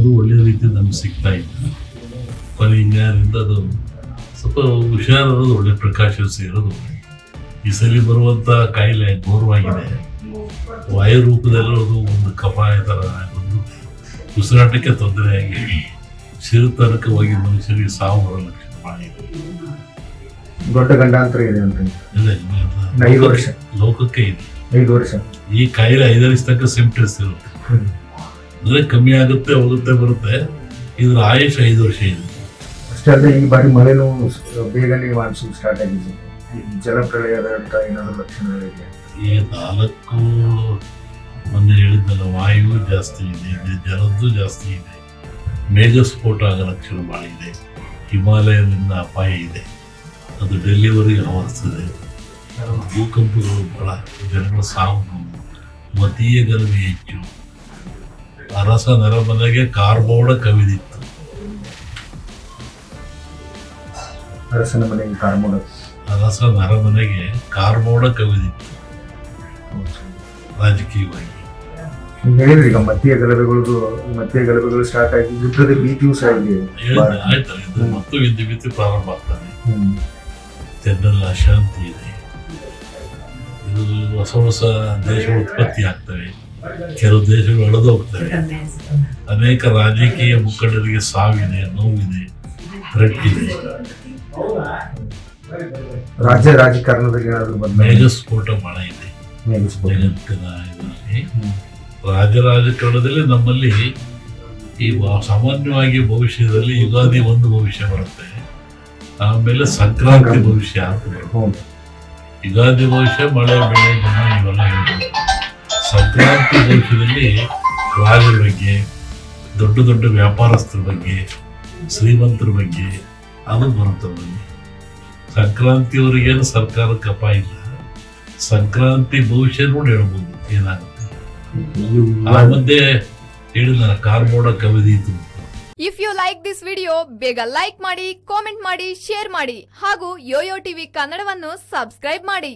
ಅದು ಒಳ್ಳೆ ರೀತಿ ನಮ್ಗೆ ಸಿಗ್ತಾ ಇತ್ತು. ಇಂಜಿನಿಯರಿಂದ ಅದು ಸ್ವಲ್ಪ ಹುಷಾರಿರೋದು ಒಳ್ಳೆ ಪ್ರಕಾಶ ಇರೋದು. ಈ ಸಲ ಬರುವಂಥ ಕಾಯಿಲೆ ಘೋರವಾಗಿದೆ. ವಾಯು ರೂಪದಲ್ಲಿರೋದು ಒಂದು ಕಪಾಯ ಥರ ಒಂದು ಉಸಿರಾಟಕ್ಕೆ ತೊಂದರೆಯಾಗಿ ಸಿರುತನಕ್ಕೆ ಹೋಗಿ ಮನುಷ್ಯರಿಗೆ ಸಾವು ಬರೋ ಲಕ್ಷಣ ಮಾಡಿದೆ ದೊಡ್ಡ ಗಂಡಾಂತರ ಇದೆ ಅಂತ. ಐದು ವರ್ಷ. ಲೋಕಕ್ಕೆ ಇದೆ. ಐದು ವರ್ಷ. ಈ ಕಾಯಿಲೆ ಐದರಿಸ್ತಕ್ಕ ಸಿಂಪ್ಟಮ್ಸ್ ಇರುತ್ತೆ. ಅಂದ್ರೆ ಕಮ್ಮಿ ಆಗುತ್ತೆ ಹೋಗುತ್ತೆ ಬರುತ್ತೆ. ಇದ್ರ ಆಯುಷ್ ಐದು ವರ್ಷ ಇದೆ. ಅಷ್ಟೇ ಅಲ್ಲದೆ ಈ ಬಾರಿ ಮಳೆನೂ ಬೇಗನೆ ಮಾನ್ಸೂನ್ ಸ್ಟಾರ್ಟ್ ಆಗಿದೆ. ಜಲಪ್ರಳಯದ ಏನಾದ್ರು ಲಕ್ಷಣಗಳಿದೆ ಈ ನಾಲ್ಕು ಮೊನ್ನೆ ಹೇಳಿದ್ದಲ್ಲ ವಾಯು ಜಾಸ್ತಿ ಇದೆ ಇದೆ ಜಲದ್ದು ಜಾಸ್ತಿ ಇದೆ. ಮೇಘಸ್ಫೋಟ ಆಗೋ ಲಕ್ಷಣ ಭಾಳ ಇದೆ. ಹಿಮಾಲಯದಿಂದ ಅಪಾಯ ಇದೆ. ಅದು ಡೆಲ್ಲಿವರೆಗೆ ಆವರಿಸ್ತದೆ ಭೂಕಂಪಗಳು ಬಹಳ ಜನಗಳ ಸಾವು ಮತೀಯ ಗಲಭೆ ಹೆಚ್ಚು. ಅರಸ ನರಮನೆಗೆ ಕಾರ್ಬೋಡ ಕವಿದಿತ್ತು ಅರಸನ ಮನೆಗೆ ಕಾರ್ಮೋಡ ಅರಸ ನರಮನೆಗೆ ಕಾರ್ಬೋಡ ಕವಿದಿತ್ತು ರಾಜಕೀಯವಾಗಿ. ಹೇಳಿದ್ರಿ ಈಗ ಮಧ್ಯ ಗಲಭೆಗಳು ಮಧ್ಯ ಗಲಭೆಗಳು ಸ್ಟಾರ್ಟ್ ಆಗಿ ಯುದ್ಧದ ಭೀತಿಯೂ ಸಹ ಇದೆ. ಆಯ್ತಲ್ಲ ಇದು ಮತ್ತು ಯುದ್ಧ ಭೀತಿ ಪ್ರಾರಂಭ ಆಗ್ತದೆ. ಜನರಲ್ಲಿ ಅಶಾಂತಿ ಇದೆ. ಇದು ಹೊಸ ಹೊಸ ದೇಶಗಳು ಉತ್ಪತ್ತಿ ಆಗ್ತವೆ. ಕೆಲವು ದೇಶಗಳು ಅನೇಕ ರಾಜಕೀಯ ಮುಖಂಡರಿಗೆ ಸಾವಿದೆ ನೋವಿದೆ ಥ್ರೆಟ್ ಇದೆ ರಾಜ್ಯ ರಾಜಕಾರಣದಲ್ಲಿ ಏನಾದ್ರು ಮೇಘಸ್ಫೋಟ ಬಹಳ ಇದೆ. ರಾಜ್ಯ ಜಗತ್ತಿನ ಇದರಲ್ಲಿ ರಾಜ ರಾಜಕಾರಣದಲ್ಲಿ ನಮ್ಮಲ್ಲಿ ಈ ಸಾಮಾನ್ಯವಾಗಿ ಭವಿಷ್ಯದಲ್ಲಿ ಯುಗಾದಿ ಒಂದು ಭವಿಷ್ಯ ಬರುತ್ತೆ. ಆಮೇಲೆ ಸಂಕ್ರಾಂತಿ ಭವಿಷ್ಯ ಅಂತ ಬರುತ್ತೆ ಯುಗಾದಿ ಭವಿಷ್ಯ ಮಳೆ ಬೆಳೆ ಜನ ಇವೆಲ್ಲ ಹೇಳ್ಬೋದು ಸಂಕ್ರಾಂತಿ ಭವಿಷ್ಯದಲ್ಲಿ ರಾಜರ ಬಗ್ಗೆ, ದೊಡ್ಡ ದೊಡ್ಡ ವ್ಯಾಪಾರಸ್ಥರ ಬಗ್ಗೆ, ಶ್ರೀಮಂತರ ಬಗ್ಗೆ ಅದು ಬರುತ್ತೆ ಬಗ್ಗೆ. ಸಂಕ್ರಾಂತಿಯವರಿಗೇನು ಸರ್ಕಾರಕ್ಕೆ ಅಪಾಯ ಇಲ್ಲ. ಸಂಕ್ರಾಂತಿ ಭವಿಷ್ಯ ನೋಡಿ ಹೇಳ್ಬೋದು ಏನಾಗುತ್ತೆ. ಆ ಮಧ್ಯೆ ಹೇಳಿದ ಕಾರ್ಮೋಡ ಕವಿದೀತು if you like this video ಬೇಗ ಲೈಕ್ ಮಾಡಿ ಕಾಮೆಂಟ್ ಮಾಡಿ ಶೇರ್ ಮಾಡಿ ಹಾಗೂ ಯೋಯೋ ಟಿವಿ ಕನ್ನಡವನ್ನು ಸಬ್ಸ್ಕ್ರೈಬ್ ಮಾಡಿ.